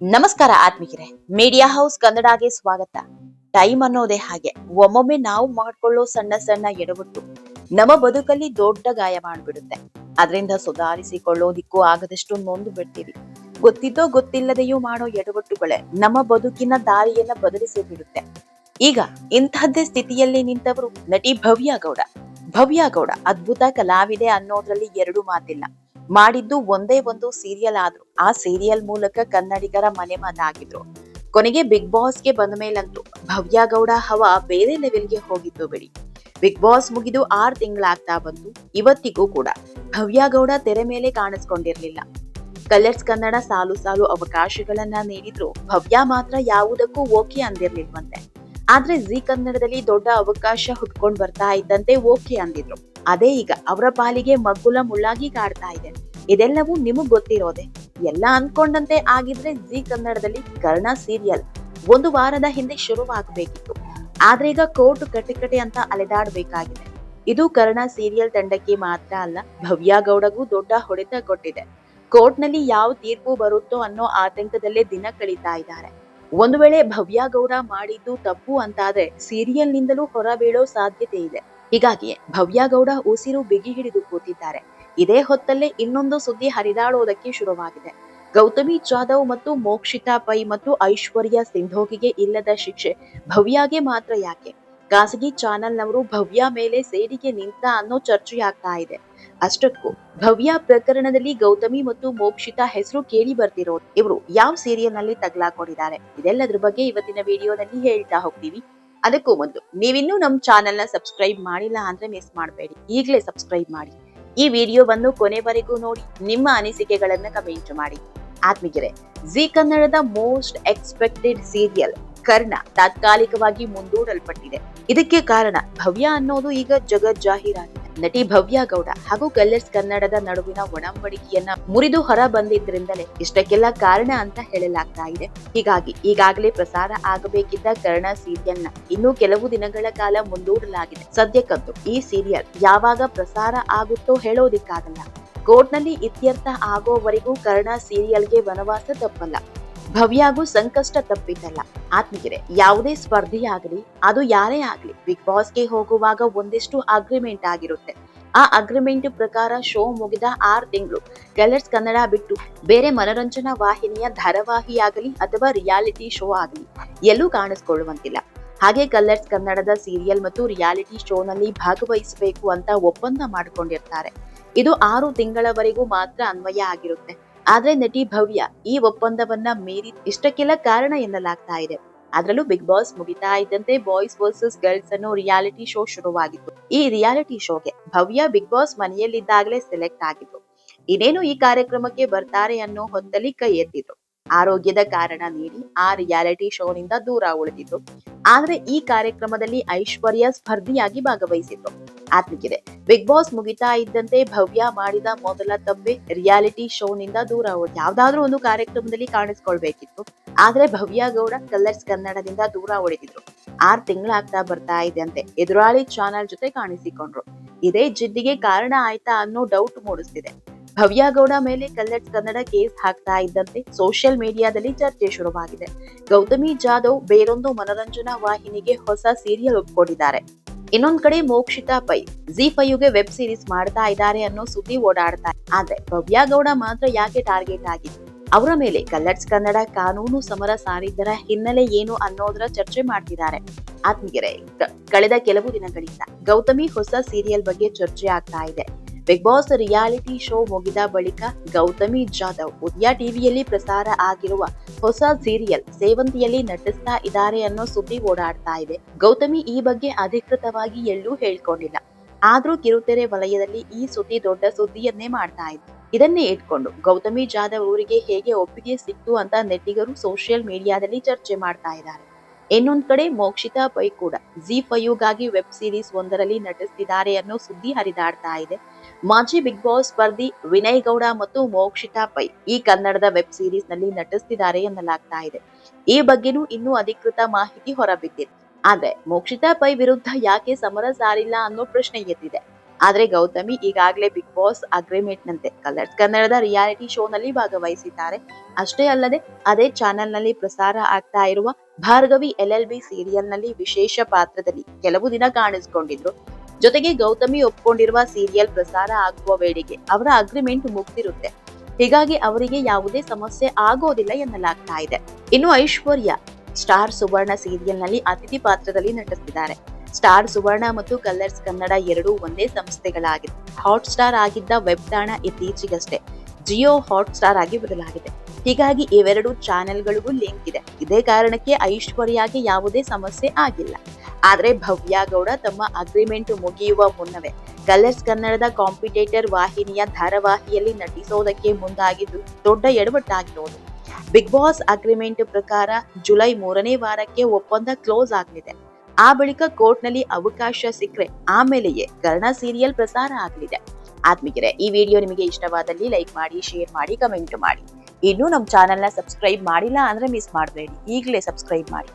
ನಮಸ್ಕಾರ ಆತ್ಮೀಯರೇ media house ಕನ್ನಡಗೆ ಸ್ವಾಗತ. ಟೈಮ್ ಅನ್ನೋದೇ ಹಾಗೆ, ಒಮ್ಮೊಮ್ಮೆ ನಾವು ಮಾಡ್ಕೊಳ್ಳೋ ಸಣ್ಣ ಸಣ್ಣ ಎಡವಟ್ಟು ನಮ್ಮ ಬದುಕಲ್ಲಿ ದೊಡ್ಡ ಗಾಯ ಮಾಡ್ಬಿಡುತ್ತೆ. ಅದರಿಂದ ಸುಧಾರಿಸಿಕೊಳ್ಳೋದಿಕ್ಕೂ ಆಗದಷ್ಟು ನೊಂದು ಬಿಡ್ತೀವಿ ಗೊತ್ತಿದ್ದೋ ಗೊತ್ತಿಲ್ಲದೆಯೂ ಮಾಡೋ ಎಡವಟ್ಟುಗಳೇ ನಮ್ಮ ಬದುಕಿನ ದಾರಿಯನ್ನ ಬದಲಿಸಿ ಬಿಡುತ್ತೆ. ಈಗ ಇಂಥದ್ದೇ ಸ್ಥಿತಿಯಲ್ಲಿ ನಿಂತವರು ನಟಿ ಭವ್ಯ ಗೌಡ. ಭವ್ಯ ಗೌಡ ಅದ್ಭುತ ಕಲಾವಿದೆ ಅನ್ನೋದ್ರಲ್ಲಿ ಎರಡು ಮಾತಿಲ್ಲ. ಮಾಡಿದ್ದು ಒಂದೇ ಒಂದು ಸೀರಿಯಲ್ ಆದ್ರು, ಆ ಸೀರಿಯಲ್ ಮೂಲಕ ಕನ್ನಡಿಗರ ಮನೆ ಮಾತಾಗಿದ್ರು ಕೊನೆಗೆ ಬಿಗ್ ಬಾಸ್ಗೆ ಬಂದ ಮೇಲಂತೂ ಭವ್ಯ ಗೌಡ ಹವಾ ಬೇರೆ ಲೆವೆಲ್ಗೆ ಹೋಗಿದ್ದು ಬಿಡಿ. ಬಿಗ್ ಬಾಸ್ ಮುಗಿದು ಆರು ತಿಂಗಳಾಗ್ತಾ ಬಂತು ಇವತ್ತಿಗೂ ಕೂಡ ಭವ್ಯ ಗೌಡ ತೆರೆ ಮೇಲೆ ಕಾಣಿಸ್ಕೊಂಡಿರ್ಲಿಲ್ಲ. ಕಲರ್ಸ್ ಕನ್ನಡ ಸಾಲು ಸಾಲು ಅವಕಾಶಗಳನ್ನ ನೀಡಿದ್ರು ಭವ್ಯ ಮಾತ್ರ ಯಾವುದಕ್ಕೂ ಓಕೆ ಅಂದಿರ್ಲಿಲ್ವಂತೆ. ಆದ್ರೆ ಜಿ ಕನ್ನಡದಲ್ಲಿ ದೊಡ್ಡ ಅವಕಾಶ ಹುಟ್ಕೊಂಡ್ ಬರ್ತಾ ಇದ್ದಂತೆ ಓಕೆ ಅಂದಿದ್ರು. ಅದೇ ಈಗ ಅವರ ಪಾಲಿಗೆ ಮಗ್ಗುಲ ಮುಳ್ಳಾಗಿ ಕಾಡ್ತಾ ಇದೆ. ಇದೆಲ್ಲವೂ ನಿಮಗ್ ಗೊತ್ತಿರೋದೆ. ಎಲ್ಲ ಅನ್ಕೊಂಡಂತೆ ಆಗಿದ್ರೆ ಜಿ ಕನ್ನಡದಲ್ಲಿ ಕರ್ಣ ಸೀರಿಯಲ್. ಒಂದು ವಾರದ ಹಿಂದೆ ಶುರುವಾಗಬೇಕಿತ್ತು. ಆದ್ರೆ ಈಗ ಕೋರ್ಟ್ ಕಟಕಟೆ ಅಂತ ಅಲೆದಾಡಬೇಕಾಗಿದೆ. ಇದು ಕರ್ಣ ಸೀರಿಯಲ್ ತಂಡಕ್ಕೆ ಮಾತ್ರ ಅಲ್ಲ, ಭವ್ಯ ಗೌಡಗೂ ದೊಡ್ಡ ಹೊಡೆತ ಕೊಟ್ಟಿದೆ. ಕೋರ್ಟ್ನಲ್ಲಿ ಯಾವ ತೀರ್ಪು ಬರುತ್ತೋ ಅನ್ನೋ ಆತಂಕದಲ್ಲೇ ದಿನ ಕಳೀತಾ ಇದ್ದಾರೆ. ಒಂದು ವೇಳೆ ಭವ್ಯ ಗೌಡ ಮಾಡಿದ್ದು ತಪ್ಪು ಅಂತಾದ್ರೆ ಸೀರಿಯಲ್ ನಿಂದಲೂ ಹೊರಬೀಳೋ ಸಾಧ್ಯತೆ ಇದೆ. ಹೀಗಾಗಿ ಭವ್ಯಗೌಡ ಉಸಿರು ಬಿಗಿ ಹಿಡಿದು ಕೂತಿದ್ದಾರೆ. ಇದೇ ಹೊತ್ತಲ್ಲೇ ಇನ್ನೊಂದು ಸುದ್ದಿ ಹರಿದಾಡೋದಕ್ಕೆ ಶುರುವಾಗಿದೆ. ಗೌತಮಿ, ಜಾಧವ್ ಮತ್ತು ಮೋಕ್ಷಿತಾ ಪೈ ಮತ್ತು ಐಶ್ವರ್ಯ ಸಿಂಧೋಗಿಗೆ ಇಲ್ಲದ ಶಿಕ್ಷೆ ಭವ್ಯಾಗೆ ಮಾತ್ರ ಯಾಕೆ? ಖಾಸಗಿ ಚಾನೆಲ್ನವರು ಭವ್ಯ ಮೇಲೆ ಸೇಡಿಗೆ ನಿಂತ ಅನ್ನೋ ಚರ್ಚೆಯಾಗ್ತಾ ಇದೆ. ಅಷ್ಟಕ್ಕೂ ಭವ್ಯ ಪ್ರಕರಣದಲ್ಲಿ ಗೌತಮಿ ಮತ್ತು ಮೋಕ್ಷಿತಾ ಹೆಸರು ಕೇಳಿ ಬರ್ತಿರೋದು ಇವರು ಯಾವ ಸೀರಿಯಲ್ನಲ್ಲಿ ತಗ್ಲಾಕೊಂಡಿದ್ದಾರೆ? ಇದೆಲ್ಲದ್ರ ಬಗ್ಗೆ ಇವತ್ತಿನ ವಿಡಿಯೋದಲ್ಲಿ ಹೇಳ್ತಾ ಹೋಗ್ತೀವಿ. ಅದಕ್ಕೂ ಮೊದಲು. ನೀವಿನ್ನೂ ನಮ್ಮ ಚಾನೆಲ್ನ ಸಬ್ಸ್ಕ್ರೈಬ್ ಮಾಡಿಲ್ಲ ಅಂದ್ರೆ ಮಿಸ್ ಮಾಡಬೇಡಿ. ಈಗಲೇ ಸಬ್ಸ್ಕ್ರೈಬ್ ಮಾಡಿ. ಈ ವಿಡಿಯೋವನ್ನು ಕೊನೆವರೆಗೂ ನೋಡಿ. ನಿಮ್ಮ ಅನಿಸಿಕೆಗಳನ್ನ ಕಮೆಂಟ್ ಮಾಡಿ. ಆತ್ಮೀಗೆರೆ ಜಿ ಕನ್ನಡದ ಮೋಸ್ಟ್ ಎಕ್ಸ್ಪೆಕ್ಟೆಡ್ ಸೀರಿಯಲ್ ಕರ್ಣ ತಾತ್ಕಾಲಿಕವಾಗಿ ಮುಂದೂಡಲ್ಪಟ್ಟಿದೆ. ಇದಕ್ಕೆ ಕಾರಣ ಭವ್ಯ ಅನ್ನೋದು ಈಗ ಜಗತ್ ಜಾಹೀರಾಗಿದೆ ನಟಿ ಭವ್ಯ ಗೌಡ ಹಾಗೂ ಕಲ್ಲರ್ಸ್ ಕನ್ನಡದ ನಡುವಿನ ಒಡಂಬಡಿಕೆಯನ್ನ ಮುರಿದು ಹೊರ ಬಂದಿದ್ರಿಂದಲೇ ಇಷ್ಟಕ್ಕೆಲ್ಲ ಕಾರಣ ಅಂತ ಹೇಳಲಾಗ್ತಾ ಇದೆ. ಹೀಗಾಗಿ ಈಗಾಗಲೇ ಪ್ರಸಾರ ಆಗಬೇಕಿದ್ದ ಕರ್ಣ ಸೀರಿಯಲ್ನ ಇನ್ನು ಕೆಲವು ದಿನಗಳ ಕಾಲ ಮುಂದೂಡಲಾಗಿದೆ. ಸದ್ಯಕ್ಕಂತೂ ಈ ಸೀರಿಯಲ್ ಯಾವಾಗ ಪ್ರಸಾರ ಆಗುತ್ತೋ ಹೇಳೋದಿಕ್ಕಾಗಲ್ಲ. ಕೋರ್ಟ್ನಲ್ಲಿ ಇತ್ಯರ್ಥ ಆಗೋವರೆಗೂ ಕರ್ಣ ಸೀರಿಯಲ್ಗೆ ವನವಾಸ ತಪ್ಪಲ್ಲ. ಭವ್ಯಾಗೂ ಸಂಕಷ್ಟ ತಪ್ಪಿದ್ದಲ್ಲ. ಆತ್ಮೀಯರೇ, ಯಾವುದೇ ಸ್ಪರ್ಧೆಯಾಗಲಿ, ಅದು ಯಾರೇ ಆಗಲಿ, ಬಿಗ್ ಬಾಸ್ಗೆ ಹೋಗುವಾಗ ಒಂದಿಷ್ಟು ಅಗ್ರಿಮೆಂಟ್ ಆಗಿರುತ್ತೆ. ಆ ಅಗ್ರಿಮೆಂಟ್ ಪ್ರಕಾರ ಶೋ ಮುಗಿದ ಆರು ತಿಂಗಳು ಕಲರ್ಸ್ ಕನ್ನಡ ಬಿಟ್ಟು ಬೇರೆ ಮನರಂಜನಾ ವಾಹಿನಿಯ ಧಾರಾವಾಹಿಯಾಗಲಿ ಅಥವಾ ರಿಯಾಲಿಟಿ ಶೋ ಆಗಲಿ, ಎಲ್ಲೂ ಕಾಣಿಸ್ಕೊಳ್ಳುವಂತಿಲ್ಲ. ಹಾಗೆ ಕಲರ್ಸ್ ಕನ್ನಡದ ಸೀರಿಯಲ್ ಮತ್ತು ರಿಯಾಲಿಟಿ ಶೋನಲ್ಲಿ ಭಾಗವಹಿಸಬೇಕು ಅಂತ ಒಪ್ಪಂದ ಮಾಡಿಕೊಂಡಿರ್ತಾರೆ. ಇದು ಆರು ತಿಂಗಳವರೆಗೂ ಮಾತ್ರ ಅನ್ವಯ ಆಗಿರುತ್ತೆ. ಆದ್ರೆ ನಟಿ ಭವ್ಯ ಈ ಒಪ್ಪಂದವನ್ನ ಮೀರಿ ಇಷ್ಟಕ್ಕೆಲ್ಲ ಕಾರಣ ಎನ್ನಲಾಗ್ತಾ ಇದೆ. ಅದರಲ್ಲೂ ಬಿಗ್ ಬಾಸ್ ಮುಗಿತಾ ಇದ್ದಂತೆ ಬಾಯ್ಸ್ ವರ್ಸಸ್ ಗರ್ಲ್ಸ್ ಅನ್ನೋ ರಿಯಾಲಿಟಿ ಶೋ ಶುರುವಾಗಿತ್ತು. ಈ ರಿಯಾಲಿಟಿ ಶೋಗೆ ಭವ್ಯ ಬಿಗ್ ಬಾಸ್ ಮನೆಯಲ್ಲಿದ್ದಾಗಲೇ ಸೆಲೆಕ್ಟ್ ಆಗಿತ್ತು ಇನ್ನೇನು ಈ ಕಾರ್ಯಕ್ರಮಕ್ಕೆ ಬರ್ತಾರೆ ಅನ್ನೋ ಹೊತ್ತಲ್ಲಿ ಕೈ ಎತ್ತಿದ್ರು. ಆರೋಗ್ಯದ ಕಾರಣ ನೀಡಿ ಆ ರಿಯಾಲಿಟಿ ಶೋನಿಂದ ದೂರ ಉಳಿದಿದ್ರು ಆದ್ರೆ ಈ ಕಾರ್ಯಕ್ರಮದಲ್ಲಿ ಐಶ್ವರ್ಯ ಸ್ಪರ್ಧಿಯಾಗಿ ಭಾಗವಹಿಸಿದ್ರು. ಆತ್ಮಿಗಿದೆ ಬಿಗ್ ಬಾಸ್ ಮುಗಿತಾ ಇದ್ದಂತೆ ಭವ್ಯ ಮಾಡಿದ ಮೊದಲ ತಪ್ಪೆ ರಿಯಾಲಿಟಿ ಶೋನಿಂದ ದೂರ ಉಳಿದ ಯಾವ್ದಾದ್ರು ಒಂದು ಕಾರ್ಯಕ್ರಮದಲ್ಲಿ ಕಾಣಿಸ್ಕೊಳ್ಬೇಕಿತ್ತು. ಆದ್ರೆ ಭವ್ಯ ಗೌಡ ಕಲರ್ಸ್ ಕನ್ನಡದಿಂದ ದೂರ ಹೊಡೆದಿದ್ರು ಆರ್ ತಿಂಗಳಾಗ್ತಾ ಬರ್ತಾ ಇದೆ ಅಂತೆ. ಎದುರಾಳಿ ಚಾನೆಲ್ ಜೊತೆ ಕಾಣಿಸಿಕೊಂಡ್ರು. ಇದೇ ಜಿದ್ದಿಗೆ ಕಾರಣ ಆಯ್ತಾ ಅನ್ನೋ ಡೌಟ್ ಮೂಡಿಸ್ತಿದೆ. ಭವ್ಯ ಗೌಡ ಮೇಲೆ ಕಲ್ಲಟ್ ಕನ್ನಡ ಕೇಸ್ ಹಾಕ್ತಾ ಇದ್ದಂತೆ ಸೋಷಿಯಲ್ ಮೀಡಿಯಾದಲ್ಲಿ ಚರ್ಚೆ ಶುರುವಾಗಿದೆ. ಗೌತಮಿ ಜಾಧವ್ ಬೇರೊಂದು ಮನರಂಜನಾ ವಾಹಿನಿಗೆ ಹೊಸ ಸೀರಿಯಲ್ ಒಪ್ಕೊಂಡಿದ್ದಾರೆ. ಇನ್ನೊಂದ್ ಕಡೆ ಮೋಕ್ಷಿತಾ ಪೈ ಜಿ ಫೈವ್ಗೆ ವೆಬ್ ಸೀರೀಸ್ ಮಾಡ್ತಾ ಇದ್ದಾರೆ ಅನ್ನೋ ಸುದ್ದಿ ಓಡಾಡ್ತಾ. ಆದ್ರೆ ಭವ್ಯ ಗೌಡ ಮಾತ್ರ ಯಾಕೆ ಟಾರ್ಗೆಟ್ ಆಗಿದೆ ಅವರ ಮೇಲೆ ಕಲರ್ಸ್ ಕನ್ನಡ ಕಾನೂನು ಸಮರ ಸಾರಿದ್ದರ ಹಿನ್ನೆಲೆ ಏನು ಅನ್ನೋದರ ಚರ್ಚೆ ಮಾಡ್ತಿದ್ದಾರೆ. ಆತ್ಮೀಯರೇ ಕಳೆದ ಕೆಲವು ದಿನಗಳಿಂದ ಗೌತಮಿ ಹೊಸ ಸೀರಿಯಲ್ ಬಗ್ಗೆ ಚರ್ಚೆ ಆಗ್ತಾ ಇದೆ. ಬಿಗ್ ಬಾಸ್ ರಿಯಾಲಿಟಿ ಶೋ ಮುಗಿದ ಬಳಿಕ ಗೌತಮಿ ಜಾಧವ್ ಉದಯ ಟಿವಿಯಲ್ಲಿ ಪ್ರಸಾರ ಆಗಿರುವ ಹೊಸ ಸೀರಿಯಲ್ ಸೇವಂತಿಯಲ್ಲಿ ನಟಿಸ್ತಾ ಇದ್ದಾರೆ ಅನ್ನೋ ಸುದ್ದಿ ಓಡಾಡ್ತಾ ಇದೆ. ಗೌತಮಿ ಈ ಬಗ್ಗೆ ಅಧಿಕೃತವಾಗಿ ಎಲ್ಲೂ ಹೇಳ್ಕೊಂಡಿಲ್ಲ. ಆದ್ರೂ ಕಿರುತೆರೆ ವಲಯದಲ್ಲಿ ಈ ಸುದ್ದಿ ದೊಡ್ಡ ಸುದ್ದಿಯನ್ನೇ ಮಾಡ್ತಾ ಇದೆ. ಇದನ್ನೇ ಇಟ್ಕೊಂಡು ಗೌತಮಿ ಜಾಧವ್ ಅವರಿಗೆ ಹೇಗೆ ಒಪ್ಪಿಗೆ ಸಿಕ್ತು ಅಂತ ನೆಟ್ಟಿಗರು ಸೋಷಿಯಲ್ ಮೀಡಿಯಾದಲ್ಲಿ ಚರ್ಚೆ ಮಾಡ್ತಾ ಇದ್ದಾರೆ. ಇನ್ನೊಂದ್ ಕಡೆ ಮೋಕ್ಷಿತಾ ಪೈ ಕೂಡ. ಜಿ ಫೈವ್ಗಾಗಿ ವೆಬ್ ಸೀರೀಸ್ ಒಂದರಲ್ಲಿ ನಟಿಸ್ತಿದ್ದಾರೆ ಅನ್ನೋ ಸುದ್ದಿ ಹರಿದಾಡ್ತಾ ಇದೆ. ಮಾಜಿ ಬಿಗ್ ಬಾಸ್ ಸ್ಪರ್ಧಿ ವಿನಯ್ ಗೌಡ ಮತ್ತು ಮೋಕ್ಷಿತಾ ಪೈ ಈ ಕನ್ನಡದ ವೆಬ್ ಸೀರೀಸ್ನಲ್ಲಿ ನಟಿಸ್ತಿದ್ದಾರೆ ಎನ್ನಲಾಗ್ತಾ ಇದೆ. ಈ ಬಗ್ಗೆನೂ ಇನ್ನೂ ಅಧಿಕೃತ ಮಾಹಿತಿ ಹೊರಬಿದ್ದಿದೆ. ಆದ್ರೆ ಮೋಕ್ಷಿತಾ ಪೈ ವಿರುದ್ಧ ಯಾಕೆ ಸಮರ ಸಾರಿಲ್ಲ ಅನ್ನೋ ಪ್ರಶ್ನೆ ಎದ್ದಿದೆ. ಆದ್ರೆ ಗೌತಮಿ ಈಗಾಗಲೇ ಬಿಗ್ ಬಾಸ್ ಅಗ್ರಿಮೆಂಟ್ ನಂತೆ ಕಲರ್ಸ್ ಕನ್ನಡದ ರಿಯಾಲಿಟಿ ಶೋ ನಲ್ಲಿ ಭಾಗವಹಿಸಿದ್ದಾರೆ. ಅಷ್ಟೇ ಅಲ್ಲದೆ, ಅದೇ ಚಾನೆಲ್ನಲ್ಲಿ ಪ್ರಸಾರ ಆಗ್ತಾ ಇರುವ ಭಾರ್ಗವಿ ಎಲ್ ಎಲ್ ಬಿ ಸೀರಿಯಲ್ನಲ್ಲಿ ವಿಶೇಷ ಪಾತ್ರದಲ್ಲಿ ಕೆಲವು ದಿನ ಕಾಣಿಸಿಕೊಂಡಿದ್ರು. ಜೊತೆಗೆ ಗೌತಮಿ ಒಪ್ಕೊಂಡಿರುವ ಸೀರಿಯಲ್ ಪ್ರಸಾರ ಆಗುವ ವೇಳೆಗೆ ಅವರ ಅಗ್ರಿಮೆಂಟ್ ಮುಗ್ದಿರುತ್ತೆ. ಹೀಗಾಗಿ ಅವರಿಗೆ ಯಾವುದೇ ಸಮಸ್ಯೆ ಆಗೋದಿಲ್ಲ ಎನ್ನಲಾಗ್ತಾ ಇದೆ. ಇನ್ನು ಐಶ್ವರ್ಯ, ಸ್ಟಾರ್ ಸುವರ್ಣ ಸೀರಿಯಲ್ನಲ್ಲಿ ಅತಿಥಿ ಪಾತ್ರದಲ್ಲಿ ನಟಿಸಿದ್ದಾರೆ. ಸ್ಟಾರ್ ಸುವರ್ಣ ಮತ್ತು ಕಲರ್ಸ್ ಕನ್ನಡ ಎರಡೂ ಒಂದೇ ಸಂಸ್ಥೆಗಳಾಗಿದೆ ಹಾಟ್ ಸ್ಟಾರ್ ಆಗಿದ್ದ ವೆಬ್ ತಾಣ ಇತ್ತೀಚೆಗಷ್ಟೇ. ಜಿಯೋ ಹಾಟ್ ಸ್ಟಾರ್ ಆಗಿ ಬದಲಾಗಿದೆ. ಹೀಗಾಗಿ ಇವೆರಡು ಚಾನೆಲ್ಗಳಿಗೂ ಲಿಂಕ್ ಇದೆ. ಇದೇ ಕಾರಣಕ್ಕೆ ಐಶ್ವರ್ಯಾಗೆ ಯಾವುದೇ ಸಮಸ್ಯೆ ಆಗಿಲ್ಲ. ಆದರೆ ಭವ್ಯ ಗೌಡ ತಮ್ಮ ಅಗ್ರಿಮೆಂಟ್ ಮುಗಿಯುವ ಮುನ್ನವೇ ಕಲರ್ಸ್ ಕನ್ನಡದ ಕಾಂಪಿಟೇಟರ್ ವಾಹಿನಿಯ ಧಾರಾವಾಹಿಯಲ್ಲಿ ನಟಿಸೋದಕ್ಕೆ ಮುಂದಾಗಿದ್ದು ದೊಡ್ಡ ಎಡವಟ್ಟಾಗಿರೋದು. ಬಿಗ್ ಬಾಸ್ ಅಗ್ರಿಮೆಂಟ್ ಪ್ರಕಾರ ಜುಲೈ ಮೂರನೇ ವಾರಕ್ಕೆ ಒಪ್ಪಂದ ಕ್ಲೋಸ್ ಆಗಲಿದೆ. ಆ ಬಳಿಕ ಕೋರ್ಟ್ನಲ್ಲಿ ಅವಕಾಶ ಸಿಕ್ಕರೆ ಆಮೇಲೆಯೇ ಕರ್ಣ ಸೀರಿಯಲ್ ಪ್ರಸಾರ ಆಗಲಿದೆ. ಆತ್ಮಿಕರೇ ಈ ವಿಡಿಯೋ ನಿಮಗೆ ಇಷ್ಟವಾದಲ್ಲಿ ಲೈಕ್ ಮಾಡಿ, ಶೇರ್ ಮಾಡಿ, ಕಮೆಂಟ್ ಮಾಡಿ. ಇನ್ನು ನಮ್ಮ ಚಾನೆಲ್ನ ಸಬ್ಸ್ಕ್ರೈಬ್ ಮಾಡಿಲ್ಲ ಅಂದ್ರೆ ಮಿಸ್ ಮಾಡಬೇಡಿ. ಈಗಲೇ ಸಬ್ಸ್ಕ್ರೈಬ್ ಮಾಡಿ.